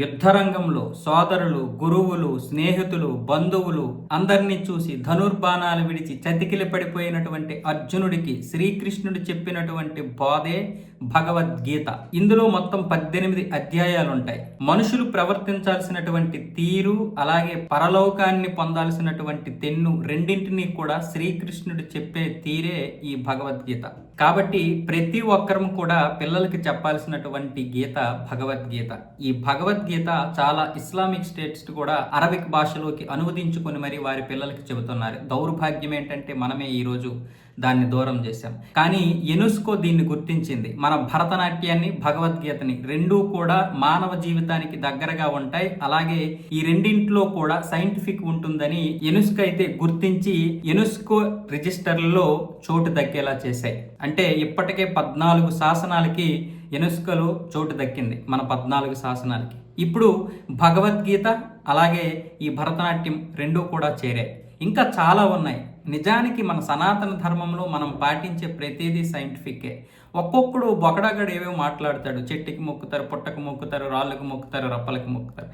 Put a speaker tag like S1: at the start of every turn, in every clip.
S1: యుద్ధరంగంలో సోదరులు గురువులు స్నేహితులు బంధువులు అందరినీ చూసి ధనుర్బాణాలు విడిచి చతికిలి పడిపోయినటువంటి అర్జునుడికి శ్రీకృష్ణుడు చెప్పినటువంటి బోధే భగవద్గీత. ఇందులో మొత్తం పద్దెనిమిది అధ్యాయాలు ఉంటాయి మనుషులు ప్రవర్తించాల్సినటువంటి తీరు అలాగే పరలోకాన్ని పొందాల్సినటువంటి తెన్ను రెండింటినీ కూడా శ్రీకృష్ణుడు చెప్పే తీరే ఈ భగవద్గీత. కాబట్టి ప్రతి ఒక్కరం కూడా పిల్లలకి చెప్పాల్సినటువంటి గీత భగవద్గీత. ఈ భగవద్గీత చాలా ఇస్లామిక్ స్టేట్స్ కూడా అరబిక్ భాషలోకి అనువదించుకొని మరి వారి పిల్లలకి చెబుతున్నారు. దౌర్భాగ్యం ఏంటంటే మనమే ఈరోజు దాన్ని దూరం చేశాం. కానీ యునెస్కో దీన్ని గుర్తించింది. మన భరతనాట్యాన్ని భగవద్గీతని రెండూ కూడా మానవ జీవితానికి దగ్గరగా ఉంటాయి. అలాగే ఈ రెండింటిలో కూడా సైంటిఫిక్ ఉంటుందని యునెస్కో అయితే గుర్తించి యునెస్కో రిజిస్టర్లలో చోటు దక్కేలా చేశాయి. అంటే ఇప్పటికే పద్నాలుగు శాసనాలకి యునెస్కోలో చోటు దక్కింది మన పద్నాలుగు శాసనాలకి. ఇప్పుడు భగవద్గీత అలాగే ఈ భరతనాట్యం రెండూ కూడా చేరాయి. ఇంకా చాలా ఉన్నాయి. నిజానికి మన సనాతన ధర్మంలో మనం పాటించే ప్రతిదీ సైంటిఫికే. ఒక్కొక్కడు బొకడాగడు ఏవేవో మాట్లాడతాడు. చెట్టుకి మొక్కుతారు పుట్టకు మొక్కుతారు రాళ్ళకు మొక్కుతారు రప్పలకు మొక్కుతారు.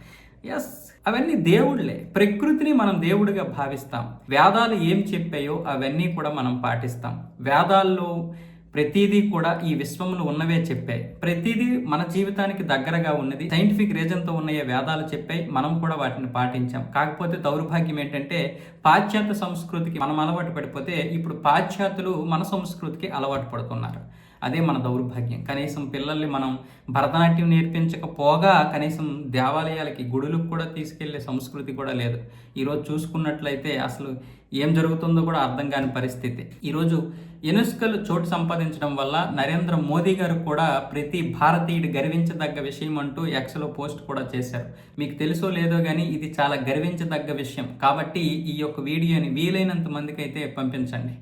S1: ఎస్ అవన్నీ దేవుళ్ళే. ప్రకృతిని మనం దేవుడిగా భావిస్తాం. వేదాలు ఏం చెప్పాయో అవన్నీ కూడా మనం పాటిస్తాం. వేదాల్లో ప్రతిదీ కూడా ఈ విశ్వంలో ఉన్నవే చెప్పాయి. ప్రతిదీ మన జీవితానికి దగ్గరగా ఉన్నది. సైంటిఫిక్ రీజన్తో ఉన్న వేదాలు చెప్పాయి. మనం కూడా వాటిని పాటించాం. కాకపోతే దౌర్భాగ్యం ఏంటంటే పాశ్చాత్య సంస్కృతికి మనం అలవాటు పడిపోతే ఇప్పుడు పాశ్చాత్యులు మన సంస్కృతికి అలవాటు పడుతున్నారు. అదే మన దౌర్భాగ్యం. కనీసం పిల్లల్ని మనం భరతనాట్యం నేర్పించకపోగా కనీసం దేవాలయాలకి గుడులకు కూడా తీసుకెళ్ళే సంస్కృతి కూడా లేదు. ఈరోజు చూసుకున్నట్లయితే అసలు ఏం జరుగుతుందో కూడా అర్థం కాని పరిస్థితి. ఈరోజు యునెస్కోలు చోటు సంపాదించడం వల్ల నరేంద్ర మోదీ గారు కూడా ప్రతి భారతీయుడు గర్వించదగ్గ విషయం అంటూ ఎక్స్లో పోస్ట్ కూడా చేశారు. మీకు తెలుసో లేదో కానీ ఇది చాలా గర్వించదగ్గ విషయం. కాబట్టి ఈ యొక్క వీడియోని వీలైనంత మందికి అయితే పంపించండి.